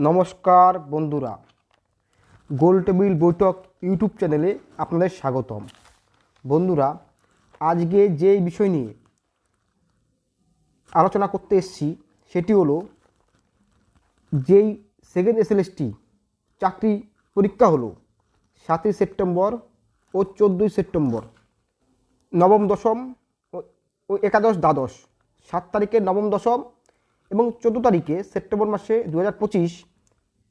নমস্কার বন্ধুরা। গোল টেবিল বৈঠক ইউটিউব চ্যানেলে আপনাদের স্বাগতম। বন্ধুরা, আজকে যে বিষয় নিয়ে আলোচনা করতে এসেছি, সেটি হলো যেই সেকেন্ড এসএলএসটি চাকরি পরীক্ষা হলো, সাতই সেপ্টেম্বর ও চোদ্দোই সেপ্টেম্বর। নবম দশম ও- ও একাদশ দ্বাদশ, সাত তারিখে নবম দশম এবং চোদ্দ তারিখে সেপ্টেম্বর মাসে দু হাজার পঁচিশ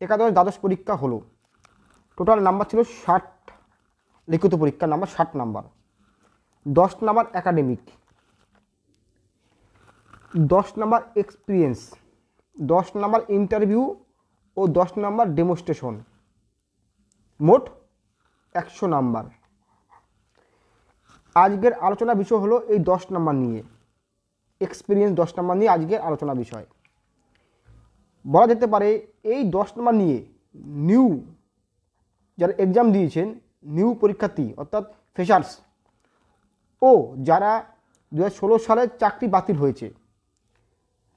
একাদশ দ্বাদশ পরীক্ষা হলো। টোটাল নাম্বার ছিল ষাট, লিখিত পরীক্ষার নাম্বার ষাট নাম্বার দশ নাম্বার একাডেমিক দশ নাম্বার এক্সপিরিয়েন্স দশ নাম্বার ইন্টারভিউ ও দশ নাম্বার ডেমোস্ট্রেশন মোট একশো নাম্বার আজকের আলোচনা বিষয় হলো এই দশ নাম্বার নিয়ে। এক্সপিরিয়েন্স দশ নাম্বার নিয়ে আজকের আলোচনা বিষয়। বলা যেতে পারে এই দশ নম্বর নিয়ে নিউ যারা এক্সাম দিয়েছেন নিউ পরীক্ষার্থী, অর্থাৎ ফ্রেশার্স ও যারা দু হাজার ষোলো সালে চাকরি বাতিল হয়েছে,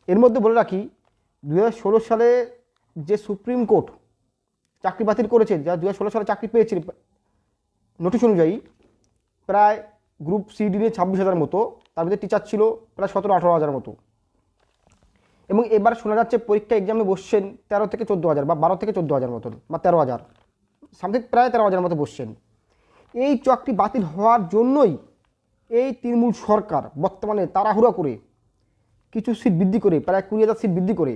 এর মধ্যে বলে রাখি দু হাজার ষোলো সালে যে সুপ্রিম কোর্ট চাকরি বাতিল করেছে, যারা দু হাজার ষোলো সালে চাকরি পেয়েছে নোটিশ অনুযায়ী প্রায় গ্রুপ সি ডি নিয়ে ছাব্বিশ হাজার মতো, তার মধ্যে টিচার ছিল প্রায় সতেরো আঠারো হাজার মতো। এবং এবার শোনা যাচ্ছে পরীক্ষা এক্সামে বসছেন তেরো থেকে চোদ্দ হাজার বা বারো থেকে চোদ্দ হাজার মতন বা তেরো হাজার সামথিং প্রায় তেরো হাজার মতো বসছেন। এই চাকরি বাতিল হওয়ার জন্যই এই তৃণমূল সরকার বর্তমানে তাড়াহুড়া করে, কিছু সিট বৃদ্ধি করে, প্রায় কুড়ি হাজার সিট বৃদ্ধি করে,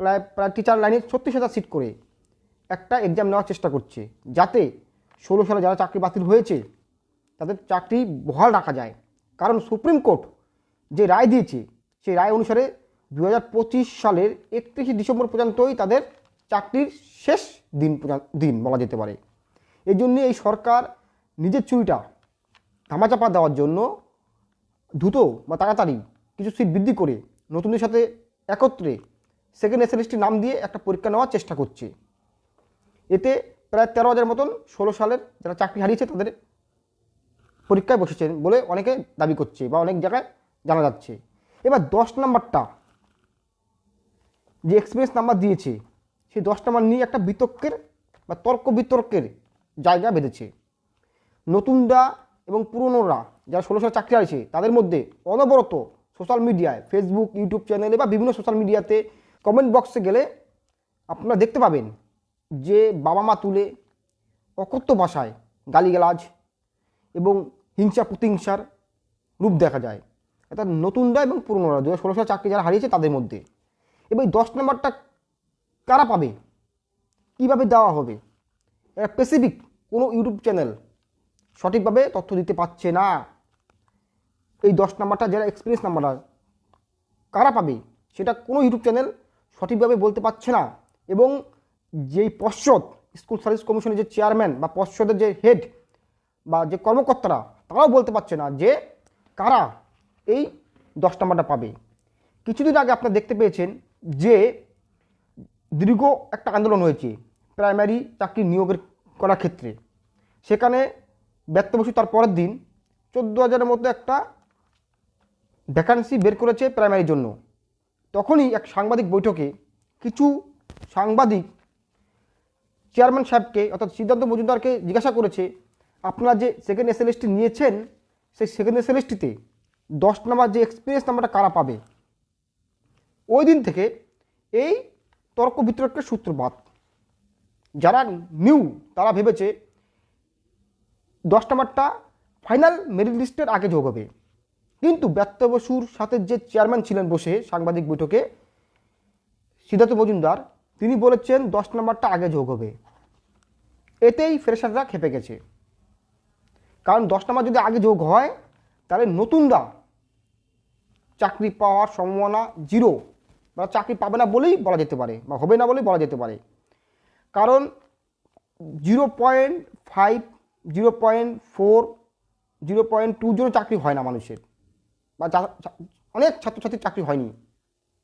প্রায় প্রায় টিচার লাইনে ছত্রিশ হাজার সিট করে একটা এক্সাম নেওয়ার চেষ্টা করছে। যাতে ষোলো সালে যারা চাকরি বাতিল হয়েছে, তাদের চাকরি বহাল রাখা যায়। কারণ সুপ্রিম কোর্ট যে রায় দিয়েছে, সেই রায় অনুসারে দু হাজার পঁচিশ সালের একত্রিশে ডিসেম্বর পর্যন্তই তাদের চাকরির শেষ দিন দিন বলা যেতে পারে। এই জন্যে এই সরকার নিজের চুরিটা ধামাচাপা দেওয়ার জন্য দ্রুত বা তাড়াতাড়ি কিছু সিট বৃদ্ধি করে নতুনদের সাথে একত্রে সেকেন্ড এসএলএসটি নাম দিয়ে একটা পরীক্ষা নেওয়ার চেষ্টা করছে। এতে প্রায় তেরো হাজার মতন ষোলো সালের যারা চাকরি হারিয়েছে তাদের পরীক্ষায় বসেছেন বলে অনেকে দাবি করছে বা অনেক জায়গায় জানা যাচ্ছে। এবার দশ নাম্বারটা যে এক্সপিরিয়েন্স নাম্বার দিয়েছে, সেই দশ নাম্বার নিয়ে একটা বিতর্কের বা তর্ক বিতর্কের জায়গা বেঁধেছে। নতুনরা এবং পুরনোরা যারা ষোলো সাল চাকরি আছে তাদের মধ্যে অনবরত সোশ্যাল মিডিয়ায় ফেসবুক ইউটিউব চ্যানেলে বা বিভিন্ন সোশ্যাল মিডিয়াতে কমেন্ট বক্সে গেলে আপনারা দেখতে পাবেন যে বাবা মা তুলে অকথ্য ভাষায় গালিগালাজ এবং হিংসা প্রতিহিংসার রূপ দেখা যায়। অর্থাৎ নতুনরা এবং পুরনোরা দু হাজার ষোলো সালে চাকরি যারা হারিয়েছে তাদের মধ্যে। এবং দশ নম্বরটা কারা পাবে? কীভাবে দেওয়া হবে? এটা স্পেসিফিক কোনো ইউটিউব চ্যানেল সঠিকভাবে তথ্য দিতে পারছে না। এই দশ নাম্বারটা যারা এক্সপিরিয়েন্স নাম্বারটা কারা পাবে? সেটা কোনো ইউটিউব চ্যানেল সঠিকভাবে বলতে পারছে না। এবং যেই পর্ষদ স্কুল সার্ভিস কমিশনের যে চেয়ারম্যান বা পর্ষদের যে হেড বা যে কর্মকর্তারা, তারাও বলতে পারছে না যে কারা এই দশ নাম্বারটা পাবে। কিছুদিন আগে আপনারা দেখতে পেয়েছেন যে দীর্ঘ একটা আন্দোলন হয়েছে প্রাইমারি চাকরি নিয়োগের করার ক্ষেত্রে। সেখানে ব্যক্ত বসু তার পরের দিন চোদ্দ হাজারের মতো একটা ভ্যাকান্সি বের করেছে প্রাইমারির জন্য। তখনই এক সাংবাদিক বৈঠকে কিছু সাংবাদিক চেয়ারম্যান সাহেবকে অর্থাৎ সিদ্ধান্ত মজুমদারকে জিজ্ঞাসা করেছে, আপনারা যে সেকেন্ড এসএলএসটি নিয়েছেন, সেই সেকেন্ড এসএলএসটিতে দশ নাম্বার যে এক্সপিরিয়েন্স নাম্বারটা কারা পাবে? ওই দিন থেকে এই তর্ক বিতর্কের সূত্রপাত। যারা নিউ তারা ভেবেছে দশ নাম্বারটা ফাইনাল মেরিট লিস্টের আগে যোগ হবে। কিন্তু ব্যর্থ বসুর সাথে যে চেয়ারম্যান ছিলেন বসে সাংবাদিক বৈঠকে, সিদ্ধার্থ মজুমদার, তিনি বলেছেন দশ নম্বরটা আগে যোগ হবে। এতেই ফ্রেশাররা খেপে গেছে। কারণ দশ নম্বর যদি আগে যোগ হয়, তাহলে নতুনরা চাকরি পাওয়ার সম্ভাবনা জিরো বা চাকরি পাবে না বলেই বলা যেতে পারে বা হবে না বলেই বলা যেতে পারে। কারণ zero point five zero point four zero point two zero চাকরি হয় না মানুষের। বা অনেক ছাত্রছাত্রীর চাকরি হয়নি।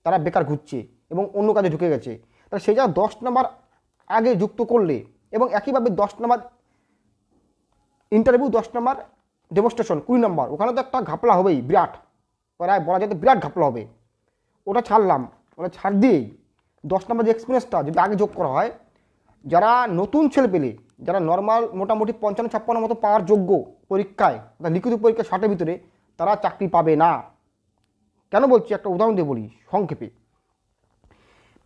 তারা বেকার ঘুরছে এবং অন্য কাজে ঢুকে গেছে। তাহলে সেই দশ নম্বর আগে যুক্ত করলে এবং একইভাবে দশ নম্বর ইন্টারভিউ দশ নম্বর ডেমনস্ট্রেশন কুড়ি নম্বর, ওখানে তো একটা ঘাপলা হবেই, বিরাট। প্রায় বলা যেতে বিরাট ঘাপলা হবে। ওটা ছাড়লাম। ওটা ছাড় দিয়েই দশ নম্বর যে এক্সপিরিয়েন্সটা যদি আগে যোগ করা হয়, যারা নতুন ছেলে পেলে, যারা নর্মাল মোটামুটি পঞ্চান্ন, ছাপ্পান্ন মতো পাওয়ার যোগ্য পরীক্ষায়, বা লিখিত পরীক্ষা ষাটের ভিতরে, তারা চাকরি পাবে না। কেন বলছি? একটা উদাহরণ দিয়ে বলি, সংক্ষেপে।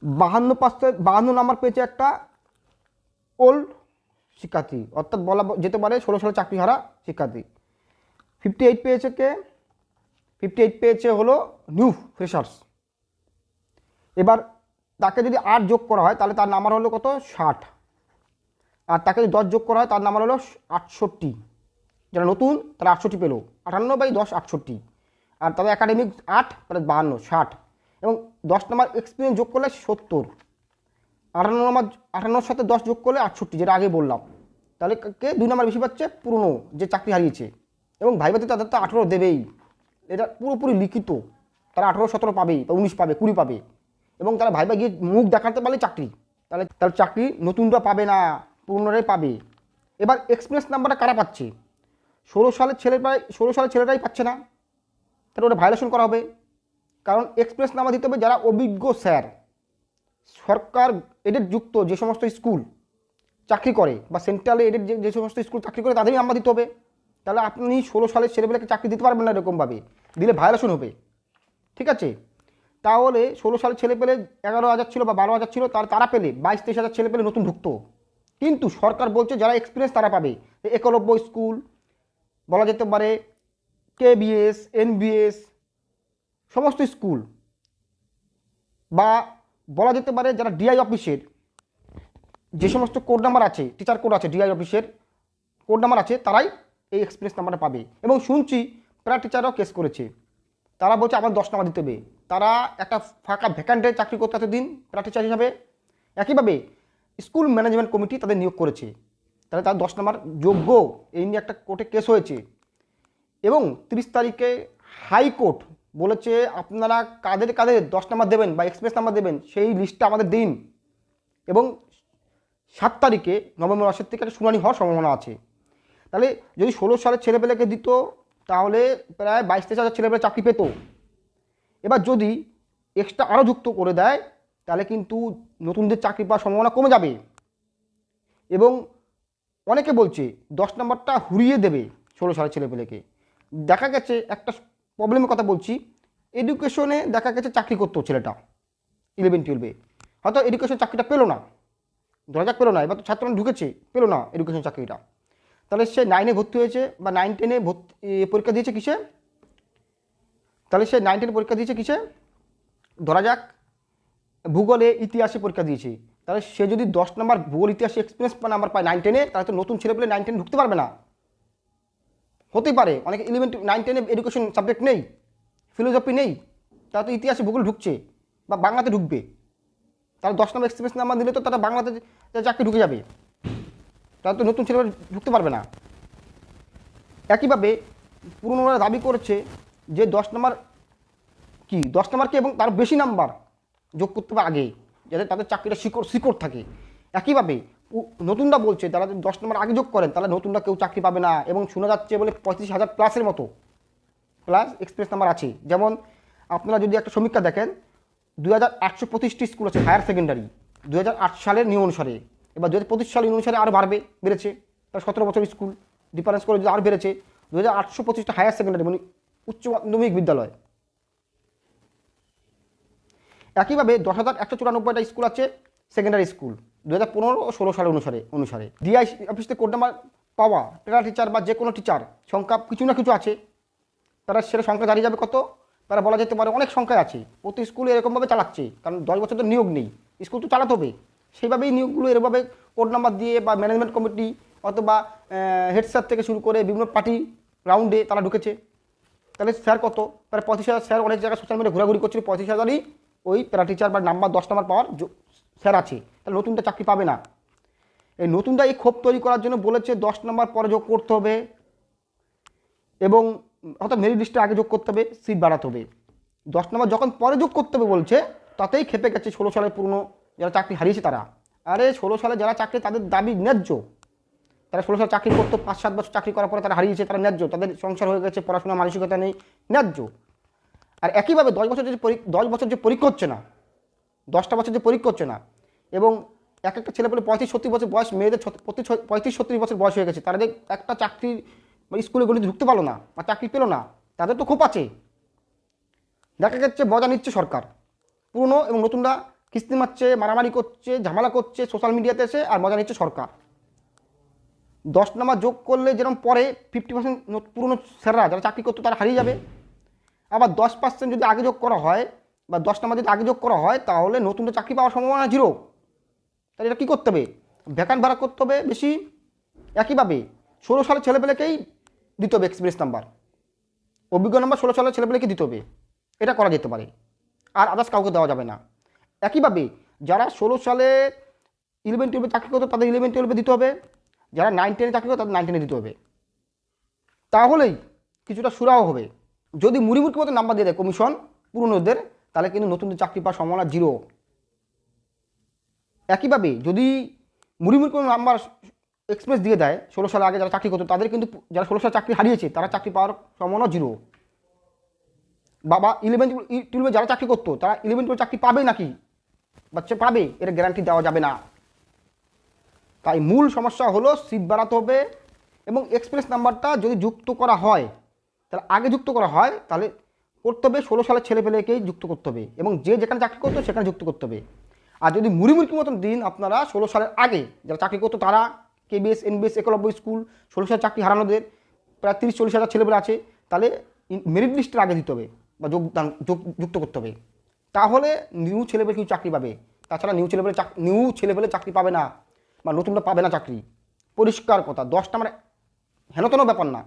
বাহান্ন পাঁচটা বাহান্ন নাম্বার পেয়েছে একটা ওল্ড শিক্ষার্থী, অর্থাৎ বলা যেতে পারে ষোলো সালে চাকরি হারা শিক্ষার্থী। ফিফটি এইট পেয়েছে কে? ফিফটি এইট পেয়েছে হলো নিউ ফ্রেশার্স এবার তাকে যদি আট যোগ করা হয়, তাহলে তার নাম্বার হলো কত? ষাট। আর তাকে যদি দশ যোগ করা হয়, তার নাম্বার হলো আটষট্টি। যারা নতুন, তারা আটষট্টি পেল। আটান্ন বাই দশ, আটষট্টি। আর তাদের একাডেমিক আট তাহলে বাহান্ন, ষাট। এবং দশ নম্বর এক্সপিরিয়েন্স যোগ করলে সত্তর। আটান্ন নম্বর আটান্নর সাথে দশ যোগ করলে আটষট্টি, যেটা আগে বললাম। তাহলে কে দুই নম্বর বেশি পাচ্ছে, পুরনো, যে চাকরি হারিয়েছে। এবং ভাইবাতে তাদের তো আঠেরো দেবেই। এটা পুরোপুরি লিখিত। তারা আঠেরো, সতেরো পাবেই বা উনিশ পাবে, কুড়ি পাবে। এবং তারা ভাইবা গিয়ে মুখ দেখাতে পারলে চাকরি। তাহলে তার চাকরি নতুনরা পাবে না, পুরনোরাই পাবে। এবার এক্সপিরিয়েন্স নাম্বারটা কারা পাচ্ছে? ষোলো সালের ছেলে প্রায়, ষোলো সালের ছেলেরাই পাচ্ছে না। তাহলে ওটা ভায়োলেশন করা হবে। কারণ এক্সপ্রেস নামা দিতে হবে যারা অভিজ্ঞ স্যার। সরকার এডেড যুক্ত যে সমস্ত স্কুল চাকরি করে বা সেন্ট্রালে এডেড যে যে সমস্ত স্কুল চাকরি করে তাদেরই নাম্বার দিতে হবে। তাহলে আপনি ষোলো সালের ছেলেবেলাকে চাকরি দিতে পারবেন না এরকমভাবে। দিলে ভায়োলেশন হবে। ঠিক আছে? তাহলে ষোলো সালের ছেলে পেলে এগারো হাজার ছিল বা বারো হাজার ছিল, তার তারা পেলে বাইশ তেইশ হাজার ছেলে পেলে নতুন ঢুকতো। কিন্তু সরকার বলছে যারা এক্সপিরিয়েন্স তারা পাবে। একলব্য স্কুল, বলা যেতে পারে কেবিএস এনবিএস সমস্ত স্কুল। বা বলা যেতে পারে যারা ডিআই অফিসের যে সমস্ত কোড নাম্বার আছে টিচার কোড আছে ডিআই অফিসের কোড নাম্বার আছে, তারাই এই এক্সপিরিয়েন্স নাম্বারটা পাবে। এবং শুনছি প্রায় টিচাররাও কেস করেছে। তারা বলছে আমার দশ নাম্বার দিতে হবে। তারা একটা ফাঁকা ভ্যাকান্টে চাকরি করতে এতদিন টিচার হিসাবে। একইভাবে স্কুল ম্যানেজমেন্ট কমিটি তাদের নিয়োগ করেছে। তাহলে তার দশ নম্বর যোগ্য এই নিয়ে একটা কোর্টে কেস হয়েছে। এবং তিরিশ তারিখে হাইকোর্ট বলেছে, আপনারা কাদের কাদের দশ নাম্বার দেবেন বা এক্সপ্রেস নাম্বার দেবেন, সেই লিস্টটা আমাদের দিন। এবং সাত তারিখে নভেম্বর মাসের থেকে একটা শুনানি হওয়ার সম্ভাবনা আছে। তাহলে যদি ষোলো সালের ছেলেপেলেকে দিত, তাহলে প্রায় বাইশ তেইশ হাজার ছেলেপেলে চাকরি পেত। এবার যদি এক্সট্রা আরও যুক্ত করে দেয়, তাহলে কিন্তু নতুনদের চাকরি পাওয়ার সম্ভাবনা কমে যাবে। এবং অনেকে বলছে, দশ নম্বরটা হুরিয়ে দেবে ষোলো সালের ছেলেপেলেকে। দেখা গেছে, একটা প্রবলেমের কথা বলছি এডুকেশনে দেখা গেছে চাকরি করতো ছেলেটা ইলেভেন টুয়েলভে হয়তো এডুকেশন চাকরিটা পেল না। ধরা যাক পেল না, এবার তো ছাত্র ঢুকেছে, পেল না এডুকেশন চাকরিটা। তাহলে সে নাইনে ভর্তি হয়েছে বা নাইন টেনে ভর্তি পরীক্ষা দিয়েছে কিসে? তাহলে সে নাইন টেনে পরীক্ষা দিয়েছে কিসে? ধরা যাক, ভূগোলে ইতিহাসে পরীক্ষা দিয়েছে। তাহলে সে যদি দশ নম্বর ভূগোল, ইতিহাসে এক্সপিরিয়েন্স নাম্বার পায় নাইন টেনে তাহলে তো নতুন ছেলেপেলে নাইন টেনে ঢুকতে পারবে না। হতেই পারে, অনেকে ইলেভেন নাইন টেনে এডুকেশন সাবজেক্ট নেই ফিলোসফি নেই, তারা তো ইতিহাসে ভূগোল ঢুকছে, বা বাংলাতে ঢুকবে। তাহলে দশ নম্বর এক্সপিরিয়েন্স নাম্বার দিলে তো তারা বাংলাতে চাকরি ঢুকে যাবে। তারা তো নতুন ছেলে ঢুকতে পারবে না। একইভাবে পুরনোরা দাবি করছে যে দশ নম্বর কি, দশ নম্বরকে এবং তার বেশি নাম্বার যোগ করতে হবে আগে, যাতে তাদের চাকরিটা শিকড় শিকড় থাকে। একইভাবে নতুনরা বলছে তারা যদি দশ নম্বর আগে যোগ করেন, তাহলে নতুনরা কেউ চাকরি পাবে না এবং শোনা যাচ্ছে বলে পঁয়ত্রিশ হাজার প্লাসের মতো। প্লাস এক্সপ্রেস নাম্বার আছে। যেমন আপনারা যদি একটা সমীক্ষা দেখেন দু হাজার আটশো পঁচিশটি স্কুল আছে হায়ার সেকেন্ডারি দু হাজার আট সালের নিয়ম অনুসারে, এবার দু হাজার পঁচিশ সালের অনুসারে আরও বাড়বে, বেড়েছে। তার সতেরো বছর স্কুল ডিফারেন্স করে যদি আরও বেড়েছে দু হাজার আটশো পঁচিশটা হায়ার সেকেন্ডারি মানে উচ্চ মাধ্যমিক বিদ্যালয়। একইভাবে দশ হাজার একশো চুরানব্বইটা স্কুল আছে সেকেন্ডারি স্কুল দু হাজার পনেরো ও ষোলো সালের অনুসারে অনুসারে। ডিআই অফিস থেকে কোড নাম্বার পাওয়া টেরা টিচার বা যে কোনো টিচার সংখ্যা কিছু না কিছু আছে। তারা সেটা সংখ্যা দাঁড়িয়ে যাবে কত? তারা বলা যেতে পারে অনেক সংখ্যায় আছে। প্রতি স্কুলে এরকমভাবে চালাচ্ছে, কারণ দশ বছর তো নিয়োগ নেই। স্কুল তো চালাতে হবে। সেইভাবেই নিয়োগগুলো এরভাবে কোড নাম্বার দিয়ে বা ম্যানেজমেন্ট কমিটি অথবা হেড স্যার থেকে শুরু করে বিভিন্ন পার্টি রাউন্ডে তারা ঢুকেছে। তাহলে স্যার কত? প্রায় পঁচিশ হাজার, স্যার অনেক জায়গায় সোশ্যাল মিডিয়া ঘোরাঘুরি করছিল পঁচিশ হাজারই ওই প্যারা টিচার বা নাম্বার দশ নাম্বার পাওয়ার স্যার আছে। তাহলে নতুনটা চাকরি পাবে না। এই নতুনটা এই ক্ষোভ তৈরি করার জন্য বলেছে দশ নাম্বার পরে যোগ করতে হবে এবং অর্থাৎ মেরিট লিস্টে আগে যোগ করতে হবে সিট বাড়াতে হবে। দশ নম্বর যখন পরে যোগ করতে হবে বলছে, তাতেই খেপে গেছে ষোলো সালের পুরনো যারা চাকরি হারিয়েছে তারা। আরে ষোলো সালে যারা চাকরি তাদের দাবি ন্যায্য। তারা ষোলো সালে চাকরি করতো, পাঁচ, সাত বছর চাকরি করার পরে তারা হারিয়েছে, তারা ন্যায্য। তাদের সংসার হয়ে গেছে পড়াশোনার মানসিকতা নেই, ন্যায্য। আর একইভাবে দশ বছর যে পরী- দশ বছর যে পরীক্ষা হচ্ছে না, দশটা বছর যে পরীক্ষা হচ্ছে না, এবং এক একটা ছেলে পেলে পঁয়ত্রিশ, ছত্রিশ বছর বয়স, মেয়েদের পঁয়ত্রিশ ছত্রিশ বছর বয়স হয়ে গেছে, তারা যে একটা চাকরি স্কুলে গলিতে ঢুকতে পারল না, বা চাকরি পেল না, তাদের তো খুব আছে। দেখা যাচ্ছে মজা নিচ্ছে সরকার। পুরনো এবং নতুনরা কিস্তি মারছে, মারামারি করছে, ঝামেলা করছে সোশ্যাল মিডিয়াতে এসে আর মজা নিচ্ছে সরকার। দশ নাম্বার যোগ করলে যেরকম পরে ফিফটি পার্সেন্ট পুরনো স্যাররা যারা চাকরি করতো তারা হারিয়ে যাবে। আবার দশ পার্সেন্ট যদি আগে যোগ করা হয় বা দশ নাম্বার যদি আগে যোগ করা হয়, তাহলে নতুনটা চাকরি পাওয়ার সম্ভাবনা জিরো তাহলে এটা কী করতে হবে? ভ্যাকান্ট ভাড়া করতে হবে বেশি। একইভাবে ষোলো সালের ছেলেপেলেকেই দিতে হবে এক্সপিরিয়েন্স নাম্বার অভিজ্ঞ নাম্বার ষোলো সালের ছেলেপেলেকে দিতে হবে। এটা করা যেতে পারে। আর আদার্স কাউকে দেওয়া যাবে না। একইভাবে যারা ষোলো সালে ইলেভেন টুয়েলভে চাকরি করতো তাদের ইলেভেন টুয়েলভে দিতে হবে। যারা নাইন টেনে চাকরি করতো তাদের নাইন টেনে দিতে হবে। তাহলেই কিছুটা সুরাও হবে। যদি মুড়িমুড়কি মতো নাম্বার দিয়ে দেয় কমিশন পুরনোদের, তাহলে কিন্তু নতুনদের চাকরি পাওয়ার সম্ভাবনা জিরো একইভাবে যদি মুড়িমুড়ি কোনো নাম্বার এক্সপ্রেস দিয়ে দেয়, ষোলো সালে আগে যারা চাকরি করতো, তাদের কিন্তু যারা ষোলো সাল চাকরি হারিয়েছে, তারা চাকরি পাওয়ার সম্ভাবনা জিরো বাবা ইলেভেন টুয়েলভে যারা চাকরি করতো, তারা ইলেভেন টুয়েলভ চাকরি পাবে নাকি? বাচ্চা পাবে, এর গ্যারান্টি দেওয়া যাবে না। তাই মূল সমস্যা হলো সিট বাড়াতে হবে এবং এক্সপ্রেস নাম্বারটা যদি যুক্ত করা হয়, তাহলে আগে যুক্ত করা হয়, তাহলে করতে হবে ষোলো সালের ছেলেপেলেকেই যুক্ত করতে হবে এবং যে যেখানে চাকরি করতো সেখানে যুক্ত করতে হবে। আর যদি মুড়িমুড়কি মতন দিন আপনারা ষোলো সালের আগে, যারা চাকরি করতো তারা কেবিএস এনবিএস একলব্য স্কুল, ষোলো সালের চাকরি হারানোদের প্রায় তিরিশ, চল্লিশ হাজার ছেলেপেলে আছে, তাহলে মেরিট লিস্টের আগে দিতে হবে বা যোগদান, যোগ- যুক্ত করতে হবে। তাহলে নিউ ছেলেপেলে কিছু চাকরি পাবে। তাছাড়া নিউ ছেলেপেলে নিউ ছেলেপেলে চাকরি পাবে না। বা নতুনটা পাবে না চাকরি। পরিষ্কার কথা, দশটা মানে হেনতেন ব্যাপার না।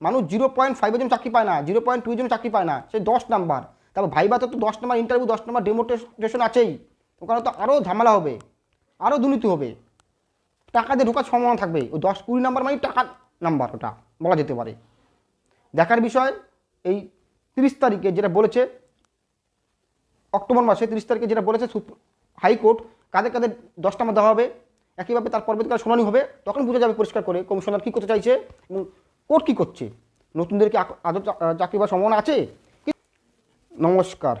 মানুষ জিরো পয়েন্ট ফাইভের জন্য চাকরি পায় না জিরো পয়েন্ট টু জন্য চাকরি পায় না সেই দশ নাম্বার। তারপর ভাইবাতে তো দশ নাম্বার ইন্টারভিউ দশ নাম্বার ডেমোটেশন আছেই। ওখানে তো আরও ঝামেলা হবে আরও দুর্নীতি হবে। টাকা দিয়ে ঢোকার সম্ভাবনা থাকবে। ওই দশ কুড়ি নাম্বার মানে টাকার নাম্বার ওটা, বলা যেতে পারে। দেখার বিষয়, এই তিরিশ তারিখে যেটা বলেছে, অক্টোবর মাসে তিরিশ তারিখে যেটা বলেছে হাইকোর্ট, কাদের কাদের দশ নাম্বার দেওয়া হবে একইভাবে তার পরবর্তীকালে শুনানি হবে, তখন বোঝা যাবে পরিষ্কার করে কমিশনার কী করতে চাইছে এবং কোর্ট কী করছে। নতুনদের কি আদৌ চাকরি পাওয়ার সম্ভাবনা আছে? নমস্কার।